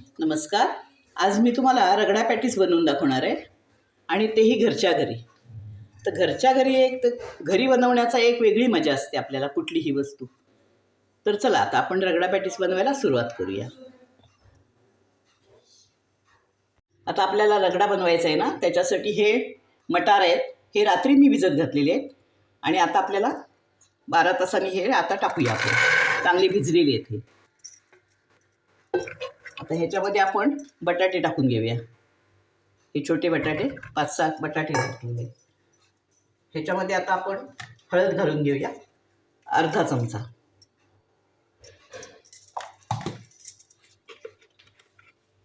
नमस्कार. आज मी तुम्हाला रगडा पॅटीस बनवून दाखवणार आहे आणि तेही घरच्या घरी. तर घरच्या घरी एक तर घरी बनवण्याचा एक वेगळी मजा असते आपल्याला कुठलीही वस्तू. तर चला आता आपण रगडा पॅटीस बनवायला सुरुवात करूया. आता आपल्याला रगडा बनवायचा आहे ना त्याच्यासाठी हे मटार आहेत हे रात्री मी भिजत घातलेले आहेत. आणि आता आपल्याला बारा तासांनी हे आता टाकूया आपण. चांगली भिजलेली आहेत हे. आता ह्याच्यामध्ये आपण बटाटे टाकून घेऊया. हे छोटे बटाटे पाच सात बटाटे टाकलेले ह्याच्यामध्ये आता आपण हळद घालून घेऊया. अर्धा चमचा.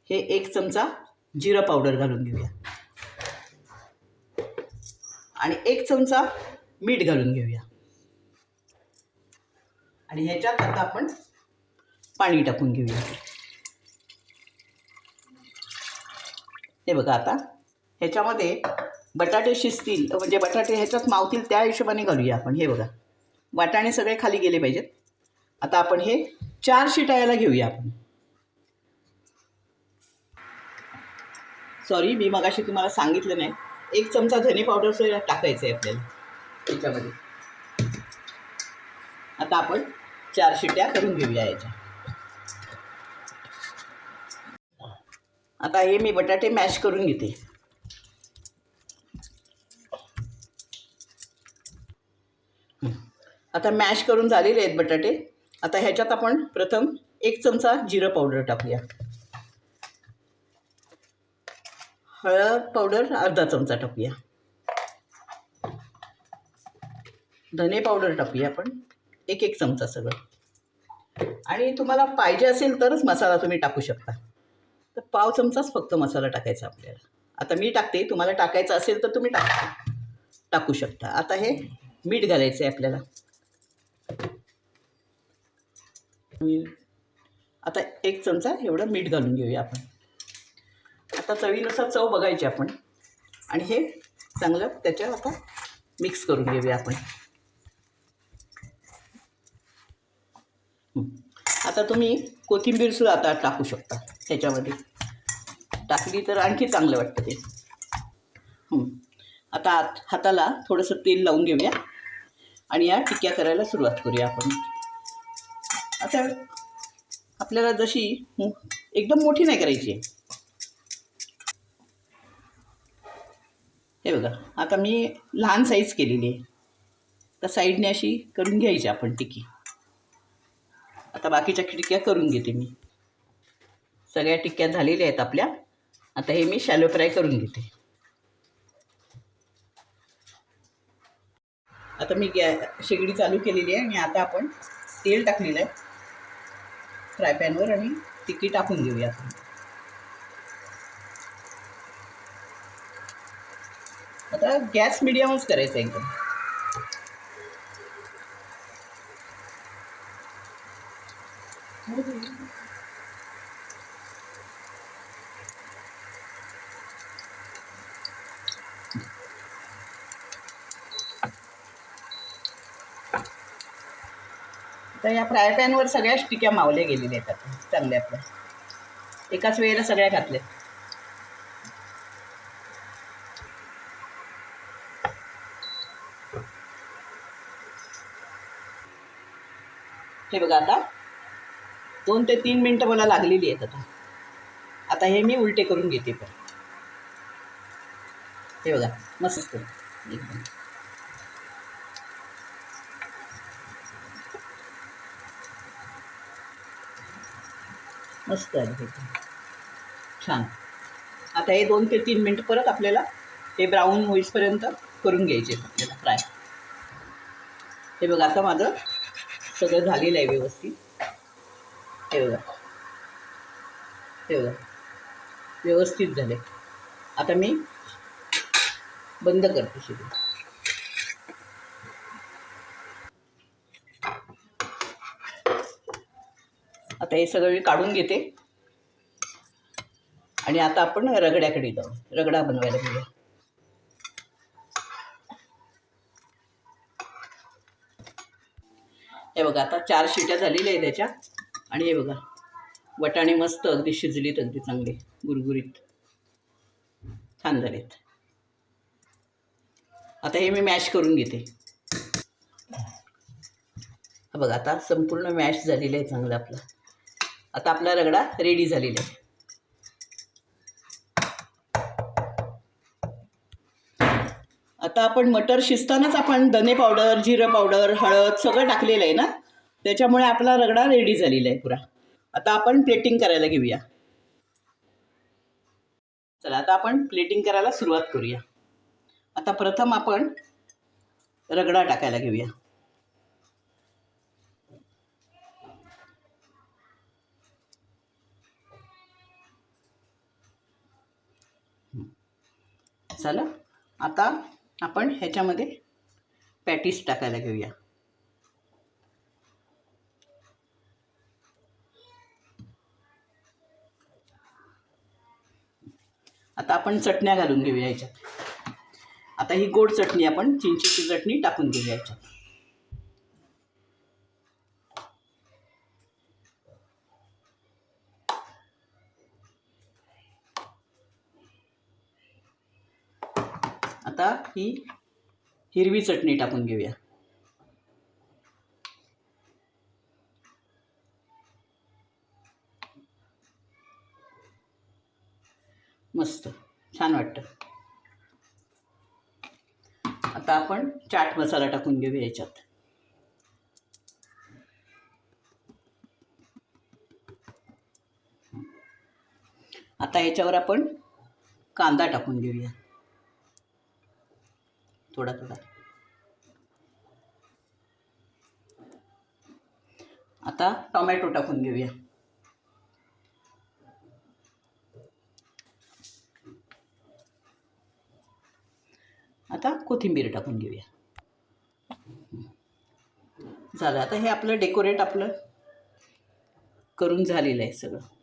हे एक चमचा जिरं पावडर घालून घेऊया. आणि एक चमचा मीठ घालून घेऊया. आणि ह्याच्यात आता आपण पाणी टाकून घेऊया. हे बघा आता. ह्याच्यामध्ये बटाटे शिजतील म्हणजे बटाटे ह्याच्यात मावतील त्या हिशोबाने घालूया आपण. हे बघा. वाटाणे सगळे खाली गेले पाहिजेत. आता आपण हे चार शिटायला घेऊया आपण. सॉरी मी मगाशी तुम्हाला सांगितलं नाही. एक चमचा धने पावडर सुद्धा टाकायचं आहे आपल्याला. त्याच्यामध्ये आता आपण चार शिट्या करून घेऊया याच्या. आता हे मी बटाटे मॅश करून घेते. आता मॅश करून झालेले आहेत बटाटे. आता ह्याच्यात आपण प्रथम एक चमचा जिरं पावडर टाकूया. हळद पावडर अर्धा चमचा टाकूया. धने पावडर टाकूया आपण. एक एक चमचा सगळं. आणि तुम्हाला पाहिजे असेल तरच मसाला तुम्ही टाकू शकता. तर पाव चमचाच फक्त मसाला टाकायचा आपल्याला. आता मी टाकते तुम्हाला टाकायचं असेल तर तुम्ही टाक. टाकू शकता. आता हे मीठ घालायचं आहे आपल्याला. आता एक चमचा एवढं मीठ घालून घेऊया आपण. आता चवीनुसार चव बघायची आपण. आणि हे चांगलं त्याच्यावर आता मिक्स करून घेऊया आपण. आता तुम्ही कोथिंबीरसुद्धा आता टाकू शकता त्याच्यामध्ये टाकली तर आणखी चांगलं वाटतं ते. आता हाताला थोडंसं तेल लावून घेऊया. आणि या टिक्या करायला सुरुवात करूया आपण. आता आपल्याला जशी एकदम मोठी नाही करायची. आहे हे बघा आता मी लहान साईज केलेली आहे. तर साईडने अशी करून घ्यायची आपण टिकी आता बाकीच्या टिक्या करून घेते मी. सगळ्या टिक्क्या झालेल्या आहेत आपल्या. आता हे मी शॅलो फ्राय करून घेते. आता मी गॅ शेगडी चालू केलेली आहे आणि आता आपण तेल टाकलेलं आहे. फ्राय पॅनवर आणि तिकी टाकून घेऊया आपण. आता गॅस मिडियमच करायचा एकदम. तर या फ्राय पॅनवर सगळ्याच टिक्या मावल्या गेलेल्या आहेत आता चांगल्या आपल्या. एकाच वेळेला सगळ्या घातल्या. हे बघा आता दोन ते तीन मिनटं मला लागलेली आहेत आता. आता हे मी उलटे करून घेते पण. हे बघा मस्त एकदम मस्त आहे छान. आता हे दोन ते तीन मिनटं परत आपल्याला हे ब्राऊन होईसपर्यंत करून घ्यायचे आपल्याला फ्राय हे बघा आता माझं सगळं झालेलं आहे व्यवस्थित. हे बघा. हे बघा. व्यवस्थित झाले. आता मी बंद करते शिडी आता हे सगळं मी काढून घेते. आणि आता आपण रगड्याकडे जाऊ. रगडा बनवायला घेऊया हे बघा आता चार शिट्या झालेल्या आहेत त्याच्या. आणि हे बघा वटाणे मस्त अगदी शिजलीत अगदी चांगले गुरगुरीत. छान झालेत. आता हे मी मॅश करून घेते. बघा आता संपूर्ण मॅश झालेलं आहे चांगलं आपलं. आता आपला रगडा रेडी झालेला आहे. आता आपण मटर शिजतानाच आपण धने पावडर जिरं पावडर हळद सगळं टाकलेलं आहे ना? त्याच्यामुळे आपला रगडा रेडी झालेला आहे पुरा. आता आपण प्लेटिंग करायला घेऊया. चला आता आपण प्लेटिंग करायला सुरुवात करूया. आता प्रथम आपण रगडा टाकायला घेऊया. झालं आता आपण ह्याच्यामध्ये पॅटीस टाकायला घेऊया. आता आपण चटण्या घालून घेऊया ह्याच्यात आता ही गोड चटणी आपण चिंचेची चटणी टाकून घेऊया ह्याच्यात आता ही हिरवी चटणी टाकून घेऊया. मस्त छान वाटतं. आता आपण चाट मसाला टाकून घेऊया याच्यात. आता याच्यावर आपण कांदा टाकून घेऊया. थोडा थोडा. आता टोमॅटो टाकून घेऊया. आता कोथिंबीर टाकून घेऊया. झालं. आता हे आपलं डेकोरेट आपलं करून झालेलं आहे सगळं.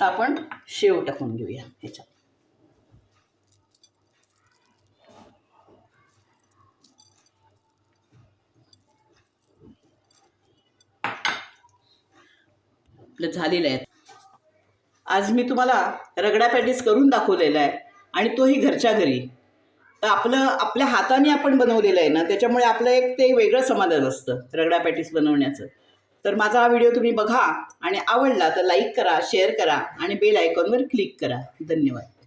आत्ता आपण शेव टाकून घेऊया ह्याच्यात. आपलं झालेलं आहे. आज मी तुम्हाला रगडा पॅटीस करून दाखवलेला आहे आणि तोही घरच्या घरी. तर आपलं आपल्या हाताने आपण बनवलेलं आहे ना त्याच्यामुळे आपलं एक ते वेगळं समाधान असतं रगडा पॅटीस बनवण्याचं. तर माझा हा व्हिडिओ तुम्ही बघा आणि आवडला तर लाईक करा शेअर करा आणि बेल आयकॉनवर क्लिक करा. धन्यवाद.